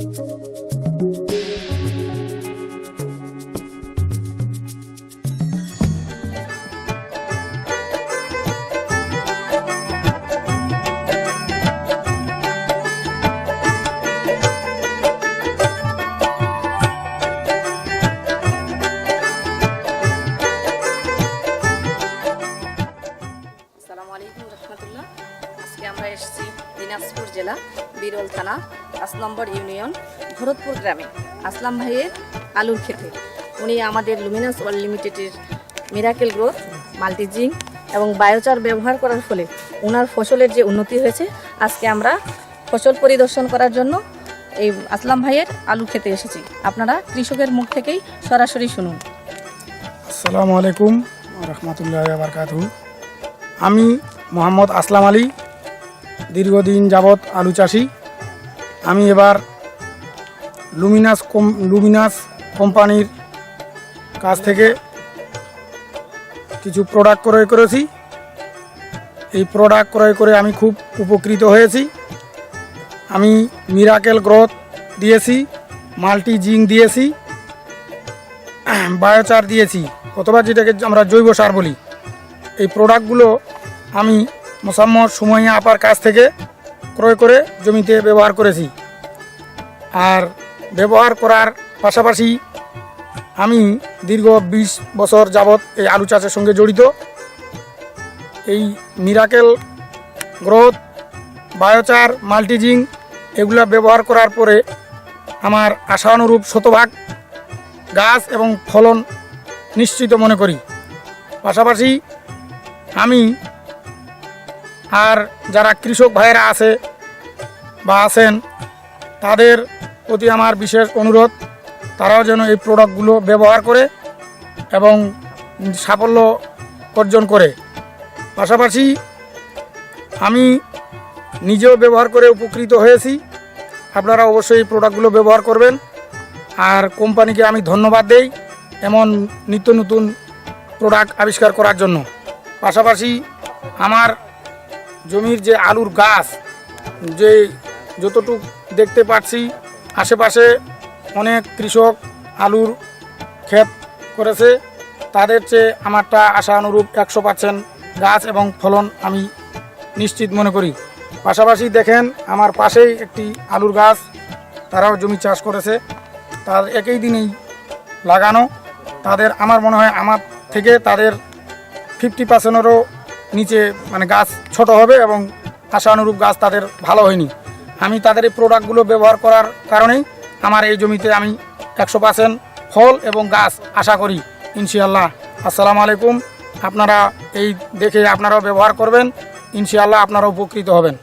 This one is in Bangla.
আসসালামু আলাইকুম রহমতুল্লাহ। আজকে আমরা এসেছি দিনাজপুর জেলা বিরল থানা পাঁচ নম্বর ইউনিয়ন ভরতপুর গ্রামে আসলাম ভাইয়ের আলুর খেতে। উনি আমাদের লুমিনাস ওয়ার্ল্ড লিমিটেডের মিরাকেল গ্রোথ মাল্টিজিং এবং বায়োচার ব্যবহার করার ফলে ওনার ফসলের যে উন্নতি হয়েছে, আজকে আমরা ফসল পরিদর্শন করার জন্য এই আসলাম ভাইয়ের আলু খেতে এসেছি। আপনারা কৃষকের মুখ থেকেই সরাসরি শুনুন। আসসালামু আলাইকুম রহমতুল্লাহ বারকাতু আমি মোহাম্মদ আসলাম আলী, দীর্ঘদিন যাবৎ আলু চাষি। আমি এবার লুমিনাস কম লুমিনাস কোম্পানির কাছ থেকে কিছু প্রোডাক্ট ক্রয় করেছি। এই প্রোডাক্ট ক্রয় করে আমি খুব উপকৃত হয়েছি। আমি মিরাকেল গ্রোথ দিয়েছি মাল্টি জিঙ্ক দিয়েছি বায়োচার দিয়েছি, অথবা যেটাকে আমরা জৈব সার বলি। এই প্রোডাক্টগুলো আমি মোসাম্মদ সুমাইয়া আপার কাছ থেকে ক্রয় করে জমিতে ব্যবহার করেছি। আর ব্যবহার করার পাশাপাশি আমি দীর্ঘ বিশ বছর যাবৎ এই আলু চাষের সঙ্গে জড়িত। এই মিরাকেল গ্রোথ, বায়োচার, মাল্টিজিং এগুলো ব্যবহার করার পরে আমার আশানুরূপ শতভাগ গাছ এবং ফলন নিশ্চিত মনে করি। পাশাপাশি আমি আর যারা কৃষক ভাইয়েরা আছে বা আছেন, তাদের প্রতি আমার বিশেষ অনুরোধ, তারাও যেন এই প্রোডাক্টগুলো ব্যবহার করে এবং সাফল্য অর্জন করে। পাশাপাশি আমি নিজেও ব্যবহার করে উপকৃত হয়েছি। আপনারা অবশ্যই এই প্রোডাক্টগুলো ব্যবহার করবেন। আর কোম্পানিকে আমি ধন্যবাদ দেই এমন নিত্য নতুন প্রোডাক্ট আবিষ্কার করার জন্য। পাশাপাশি আমার জমির যে আলুর গাছ, যে যতটুক দেখতে পাচ্ছি আশেপাশে অনেক কৃষক আলুর ক্ষেত করেছে। তাদের চেয়ে আমারটা আশা অনুরূপ একশো পার্সেন্ট গাছ এবং ফলন আমি নিশ্চিত মনে করি। পাশাপাশি দেখেন, আমার পাশেই একটি আলুর গাছ, তারাও জমি চাষ করেছে। তার একই দিনেই লাগানো। তাদের আমার মনে হয় আমার থেকে তাদের ফিফটি পার্সেন্টেরও নিচে মানে গাছ ছোট হবে এবং আশানুরূপ গাছ তাদের ভালো হয়নি। আমি তাদের এই প্রোডাক্টগুলো ব্যবহার করার কারণেই আমার এই জমিতে আমি একশো পার্সেন্ট ফল এবং গাছ আশা করি, ইনশাআল্লাহ। আসসালামু আলাইকুম। আপনারা এই দেখে আপনারাও ব্যবহার করবেন, ইনশাআল্লাহ আপনারা উপকৃত হবেন।